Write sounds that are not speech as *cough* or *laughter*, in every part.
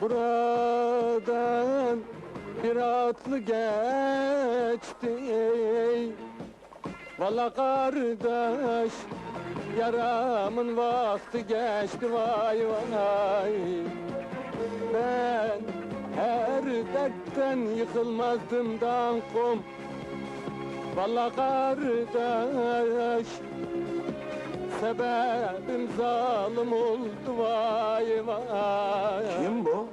Buradan bir atlı geçti. Valla kardeş Yaramın vakti geçti vay vay. Ben her dertten yıkılmazdım dankom Valla kardeş Sebebim zalim oldu vay vay Kim bu?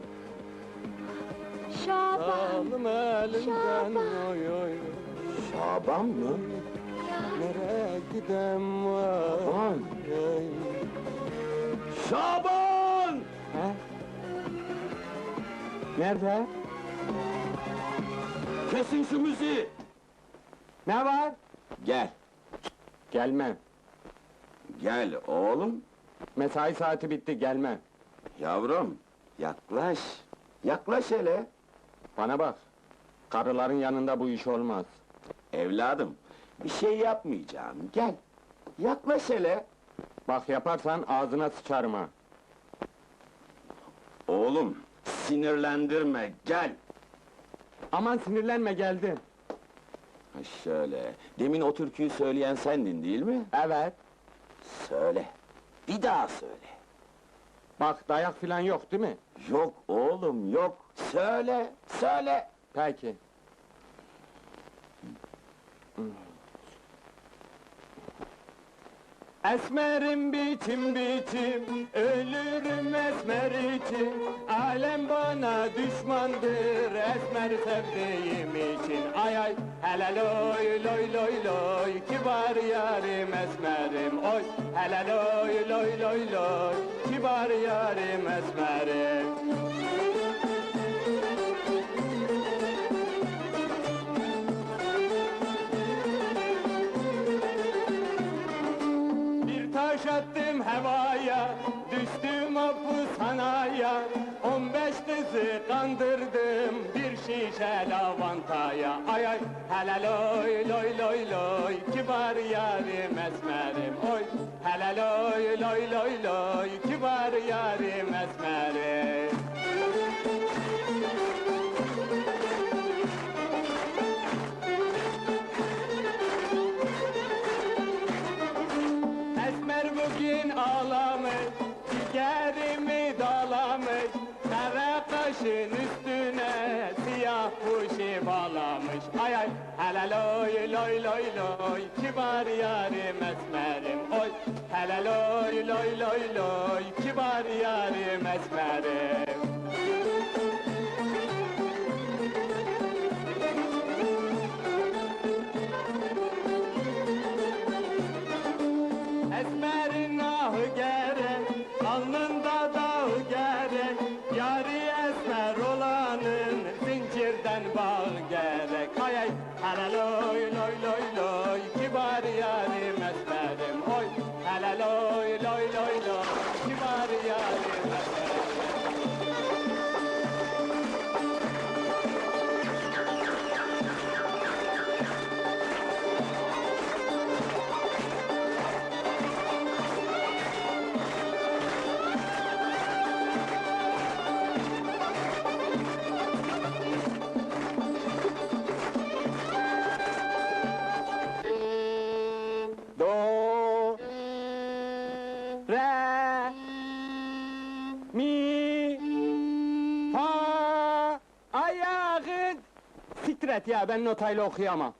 Şaban. Zalim elimden Şaban. oy oy Şaban mı? Nereye gidem vay Şaban. oy. Şaban! He? Nerede? Kesin şu müziği! Ne var? Gel, Gelmem. Gel oğlum. Mesai saati bitti gelmem. Yavrum, yaklaş. Yaklaş hele. Bana bak. Karıların yanında bu iş olmaz. Evladım, bir şey yapmayacağım. Gel, yaklaş hele. Bak yaparsan ağzına sıçarım ha. Oğlum, sinirlendirme, gel. Aman sinirlenme geldim. Ha şöyle, demin o türküyü söyleyen sendin değil mi? Evet. Söyle, bir daha söyle. Bak dayak filan yok değil mi? Yok oğlum, yok. Söyle, söyle. Peki. Esmerim biçim biçim, ölürüm esmer için Alem bana düşmandır, esmer sevdiğim için Ay hele loy loy loy loy, kibar yarim esmerim. Oy, hele loy loy loy loy, kibar yarim esmerim havaya, düştüm hapishanaya On beş kızı kandırdım, bir şişe lavantaya. Ay ay, hele loy loy loy loy, kibar yarim esmerim. Oy, hele loy loy loy loy, kibar yarim esmerim loy loy kibar yarim esmerim. Oy, hele loy loy loy loy, kibar yarim esmerim bağ gerek Ay ay, hele loy loy loy loy, Ayağın Siktir et ya ben notayla okuyamam.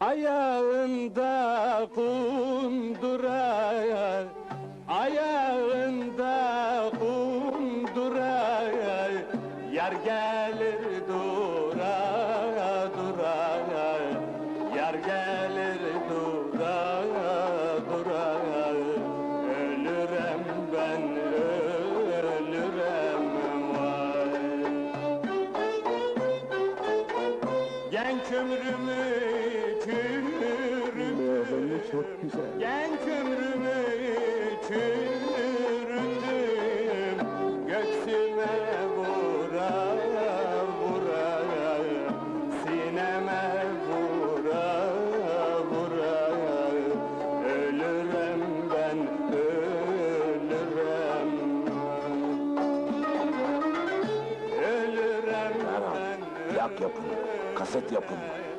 Ayağında kundura Ayağında kundura Yar gelir dura Genç ömrümü çürüdüm çok güzel. Genç ömrümü çürüdüm Göksüme vura vura. Sineme vura vura. Ölürem ben ölürem plak yapın, kaset yapın,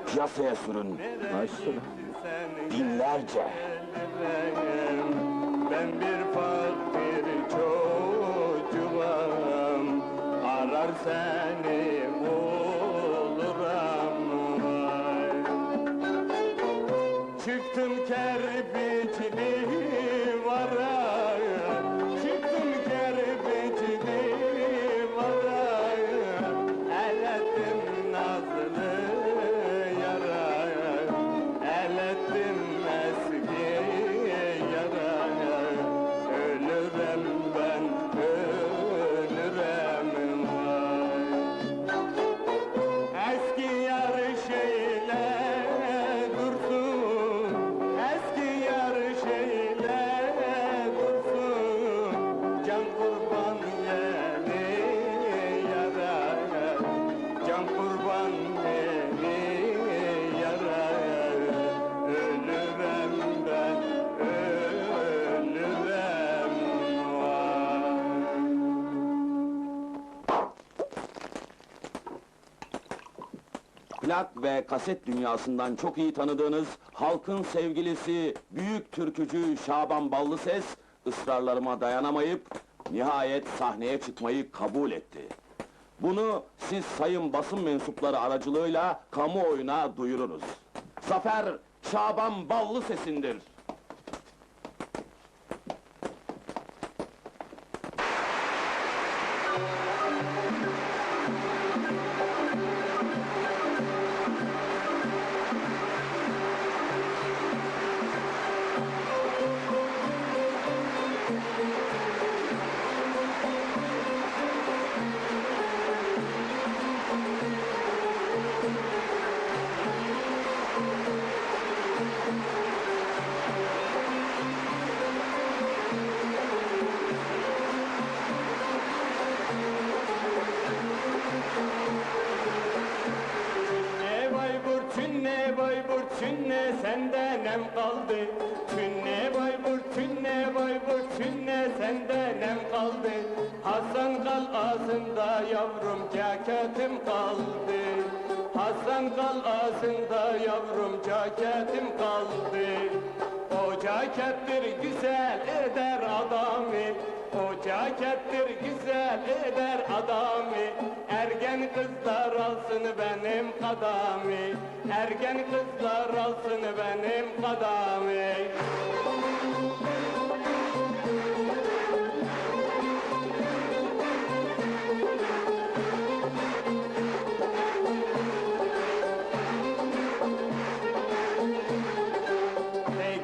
piyasaya sürün. Başüstüne. Binlerce. Ben bir fakir çocuğum Arar seni Plak ve kaset dünyasından çok iyi tanıdığınız halkın sevgilisi büyük türkücü Şaban Ballıses ısrarlarıma dayanamayıp nihayet sahneye çıkmayı kabul etti. Bunu siz sayın basın mensupları aracılığıyla kamuoyuna duyurunuz. Zafer Şaban Ballıses'indir. Nem kaldı. Çünne Bayburt, çünne Bayburt, çünne sende nem kaldı. Hasan kal ağzında yavrum ceketim kaldı. Hasan kal ağzında yavrum ceketim kaldı. O cekettir güzel eder adamı. O cekettir güzel eder adamı. Ergen kızlar alsın benim kadami Ergen kızlar alsın benim kadami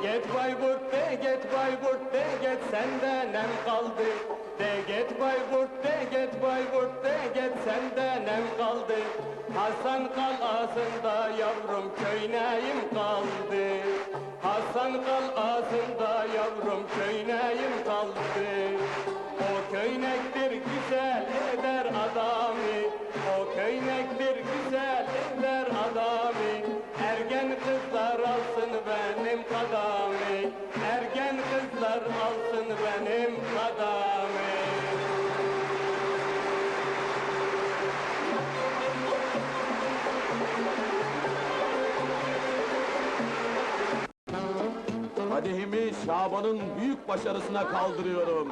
get Bayburt, de get Bayburt, de get sende nem kaldı. De get Bayburt, de get Bayburt, de get sende nem kaldı. Hasan kal ağzında yavrum köyneyim kaldı. Hasan kal ağzında yavrum köyneyim kaldı. O köynektir güzel eder adamı. O köynektir güzel eder adamı. Ergen kızlar alsın benim kadami Ergen kızlar alsın benim kadami Kadehimi Şaban'ın büyük başarısına kaldırıyorum.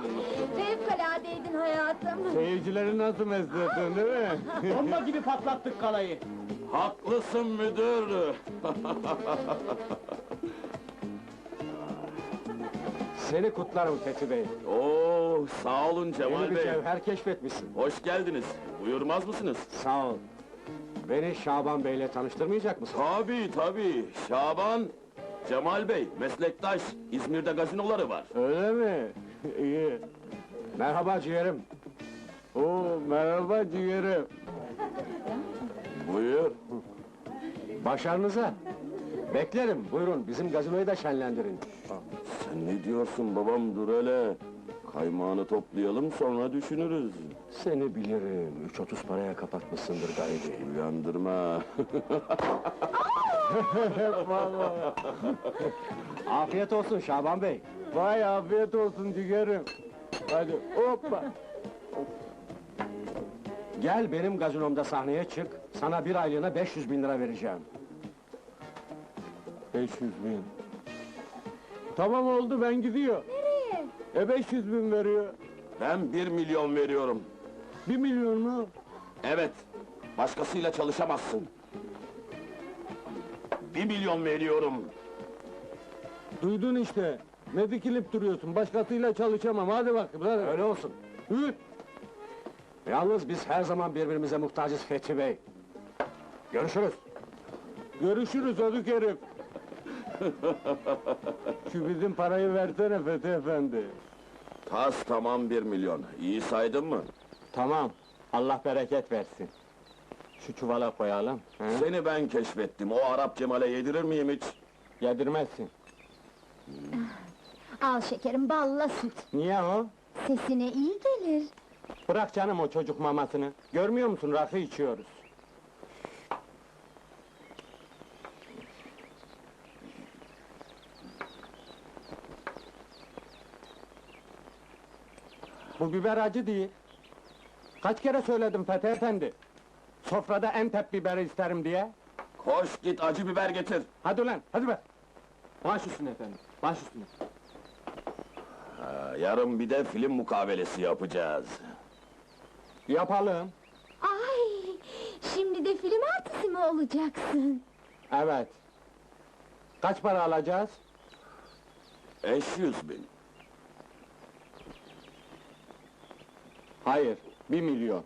Fevkaladeydin hayatım. Seyircileri nasıl mezdirdin değil mi? *laughs* Bomba gibi patlattık kalayı. Haklısın müdür. *laughs* Seni kutlarım Fethi Bey. Oo, sağ olun Cemal Yeni bir Bey. cevher keşfetmişsin. Hoş geldiniz. Buyurmaz mısınız? Sağ ol. Beni Şaban Bey'le tanıştırmayacak mısın? Tabii tabii. Şaban, Cemal Bey, meslektaş. İzmir'de gazinoları var. Öyle mi? *laughs* İyi. Merhaba ciğerim. Oo, merhaba ciğerim. Buyur. Başarınıza. Beklerim. Buyurun bizim gazinoyu da şenlendirin. Sen ne diyorsun babam dur hele. Kaymağını toplayalım sonra düşünürüz. Seni bilirim. 3.30 paraya kapatmışsındır garibi. Uyandırma. *laughs* Afiyet olsun Şaban Bey. Vay afiyet olsun ciğerim. Hadi hoppa. Gel benim gazinomda sahneye çık. Sana bir aylığına 500 bin lira vereceğim. 500 bin. Tamam oldu ben gidiyor. Nereye? E 500 bin veriyor. Ben bir milyon veriyorum. Bir milyon mu? Evet, başkasıyla çalışamazsın. Bir milyon veriyorum. Duydun işte. Ne dikilip duruyorsun? Başkasıyla çalışamam. Hadi bak. Hadi. Öyle olsun. Yürü. Yalnız biz her zaman birbirimize muhtacız Fethi Bey. Görüşürüz. Görüşürüz ödük herif. *laughs* Şu bizim parayı versene Fethi Efendi. Tas tamam bir milyon. İyi saydın mı? Tamam. Allah bereket versin. Şu çuvala koyalım. He? Seni ben keşfettim. O Arap Cemal'e yedirir miyim hiç? Yedirmezsin. Al şekerim balla süt. Niye o? Sesine iyi gelir. Bırak canım o çocuk mamasını. Görmüyor musun rakı içiyoruz. Bu biber acı değil. Kaç kere söyledim Fethi Efendi? Sofrada Entep biberi isterim diye. Koş git acı biber getir. Hadi ulan, hadi be! Baş üstüne efendim, baş üstüne. Ha, yarın bir de film mukabelesi yapacağız. Yapalım. Ay, şimdi de film artisti mi olacaksın? Evet. Kaç para alacağız? 500 bin. Hayır, bir milyon.